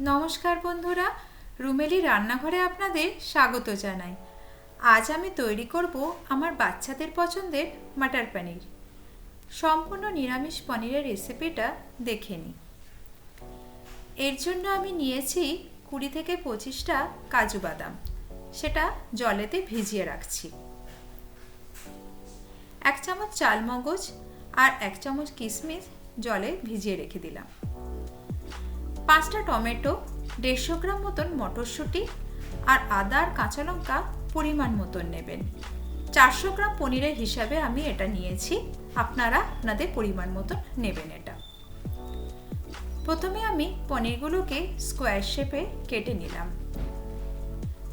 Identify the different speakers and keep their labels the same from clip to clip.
Speaker 1: নমস্কার বন্ধুরা, রুমেলি রান্নাঘরে আপনাদের স্বাগত জানাই। আজ আমি তৈরি করব আমার বাচ্চাদের পছন্দের মাটার পনির। সম্পূর্ণ নিরামিষ পনিরের রেসিপিটা দেখে নিই। এর জন্য আমি নিয়েছি কুড়ি থেকে পঁচিশটা কাজু বাদাম। সেটা জলেতে ভিজিয়ে রাখছি। এক চামচ চাল মগজ আর এক চামচ কিশমিশ জলে ভিজিয়ে রেখে দিলাম। পাঁচটা টমেটো, দেড়শো গ্রাম মতন মটরশুঁটি আর আদা আর কাঁচা লঙ্কা পরিমাণ মতন নেবেন। চারশো গ্রাম পনিরের হিসাবে আমি এটা নিয়েছি। আপনারা আপনাদের পরিমাণ মতন নেবেন এটা। প্রথমে আমি পনিরগুলোকে স্কোয়ার শেপে কেটে নিলাম।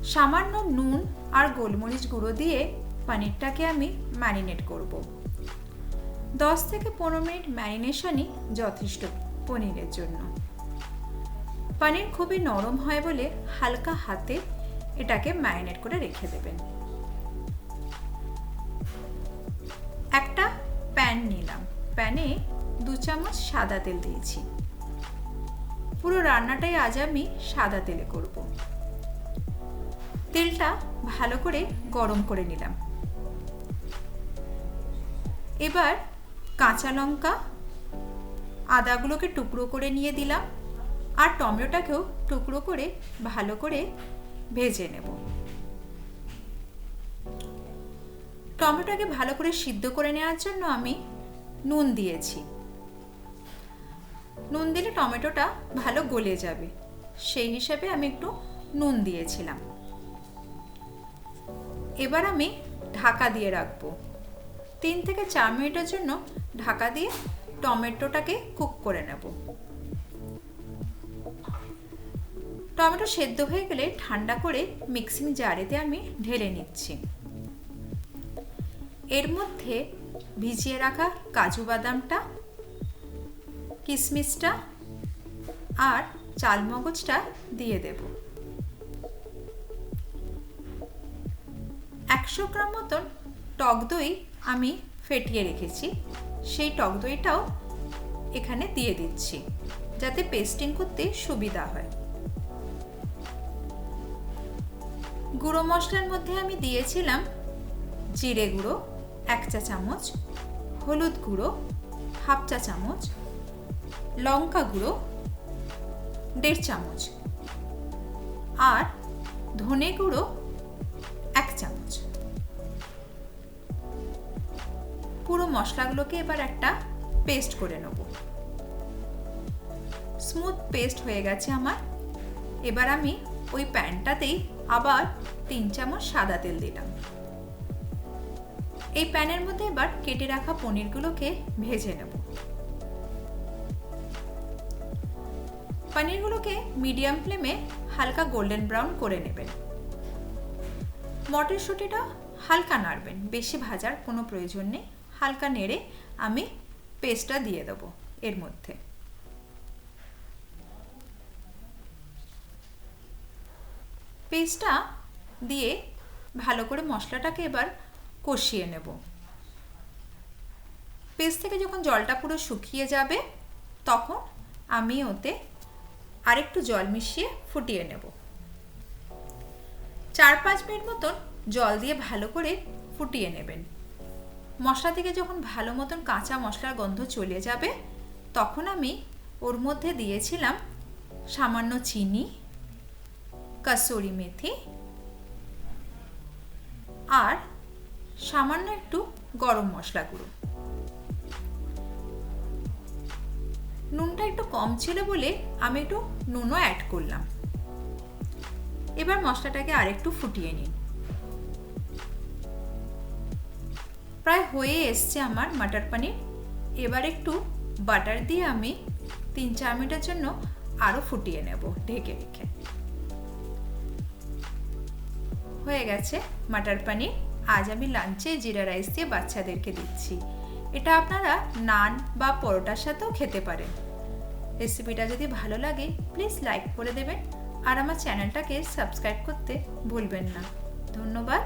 Speaker 1: সামান্য নুন আর গোলমরিচ গুঁড়ো দিয়ে পনিরটাকে আমি ম্যারিনেট করব। দশ থেকে পনেরো মিনিট ম্যারিনেশনই যথেষ্ট পনিরের জন্য। পনির খুবই নরম হয় বলে হালকা হাতে এটাকে ম্যারিনেট করে রেখে দেবেন। একটা প্যান নিলাম। প্যানে দু চামচ সাদা তেল দিয়েছি। পুরো রান্নাটাই আজ আমি সাদা তেলে করব। তেলটা ভালো করে গরম করে নিলাম। এবার কাঁচা লঙ্কা আদাগুলোকে টুকরো করে নিয়ে দিলাম। আর টমেটোটাকেও টুকরো করে ভালো করে ভেজে নেব। টমেটোকে ভালো করে সিদ্ধ করে নেওয়ার জন্য আমি নুন দিয়েছি। নুন দিলে টমেটোটা ভালো গলে যাবে। সেই হিসাবে আমি একটু নুন দিয়েছিলাম। এবার আমি ঢাকা দিয়ে রাখব। তিন থেকে চার মিনিটের জন্য ঢাকা দিয়ে টমেটোটাকে কুক করে নেব। টমেটো সেদ্ধ হয়ে গেলে ঠান্ডা করে মিক্সিং জারেতে আমি ঢেলে নিচ্ছি। এর মধ্যে ভিজিয়ে রাখা কাজু বাদামটা কিশমিশটা আর চালমগজটা দিয়ে দেব। একশো গ্রাম মতন টক দই আমি ফেটিয়ে রেখেছি। সেই টক দইটাও এখানে দিয়ে দিচ্ছি, যাতে পেস্টিং করতে সুবিধা হয়। গুঁড়ো মশলার মধ্যে আমি দিয়েছিলাম জিরে গুঁড়ো, এক চা চামচ, হলুদ গুঁড়ো, হাফ চা চামচ, লঙ্কা গুঁড়ো, দেড় চামচ আর ধনে গুঁড়ো, এক চামচ। পুরো মশলাগুলোকে এবার একটা পেস্ট করে নেব। স্মুথ পেস্ট হয়ে গেছে আমার। এবার আমি ওই প্যানটাতেই আবার তিন চামচ সাদা তেল দিলাম। এই প্যানের মধ্যে এবার কেটে রাখা পনিরগুলোকে ভেজে নেব। পনিরগুলোকে মিডিয়াম ফ্লেমে হালকা গোল্ডেন ব্রাউন করে নেবেন। মটরশুঁটিটা হালকা নাড়বেন, বেশি ভাজার কোনো প্রয়োজন নেই। হালকা নেড়ে আমি পেস্টটা দিয়ে দেবো এর মধ্যে। পেস্টটা দিয়ে ভালো করে মশলাটাকে এবার কষিয়ে নেব। পেস্ট থেকে যখন জলটা পুরো শুকিয়ে যাবে, তখন আমি ওতে আরেকটু জল মিশিয়ে ফুটিয়ে নেব। চার পাঁচ মিনিট মতন জল দিয়ে ভালো করে ফুটিয়ে নেবেন। মশলা থেকে যখন ভালো মতন কাঁচা মশলার গন্ধ চলে যাবে, তখন আমি ওর মধ্যে দিয়েছিলাম সামান্য চিনি কাসুরি মেথি আর সামান্য একটু গরম মশলা গুঁড়ো। নুনটা একটু কম ছিল বলে আমি একটু নুনও অ্যাড করলাম। এবার মশলাটাকে আরেকটু ফুটিয়ে নিন প্রায় হয়ে এসছে আমার মাটার পানির। এবার একটু বাটার দিয়ে আমি তিন চার মিনিটের জন্য আরও ফুটিয়ে নেব ঢেকে রেখে। হয়ে গেছে মাটার পানির। আজ আমি লাঞ্চে জিরা রাইস দিয়ে বাচ্চাদেরকে দিচ্ছি। এটা আপনারা নান বা পরোটার সাথেও খেতে পারেন। রেসিপিটা যদি ভালো লাগে প্লিজ লাইক করে দেবেন। আর আমার চ্যানেলটাকে সাবস্ক্রাইব করতে ভুলবেন না। ধন্যবাদ।